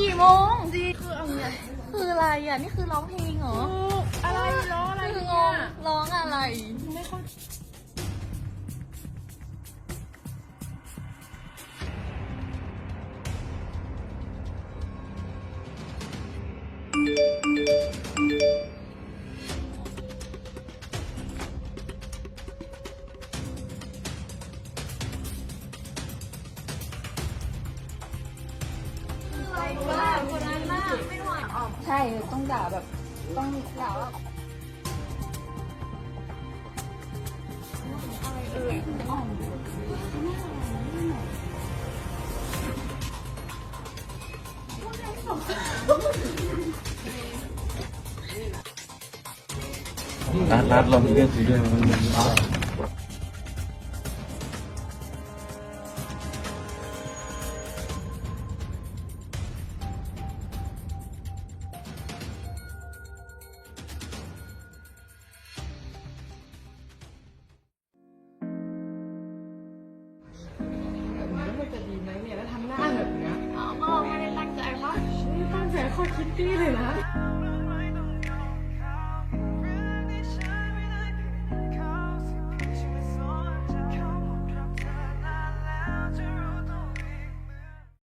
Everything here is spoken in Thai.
กี่โมงดีคืออะไรคืออะไรอะ นี่คือร้องเพลงเหรอ อะไรร้องอะไรคืองงร้องอะไร ไม่เข้า ช่ต้องด่าแบบต้องด่าว่ารัดรัดเรามีเรื่องคุยด้วยมัน จะดีไหมเนี่ยแล้วทำหน้าแบบเนี้ยอ๋อก็ไม่ได้ตั้งใจว่านี่ตั้งใจข้อคิดตี้เลยนะ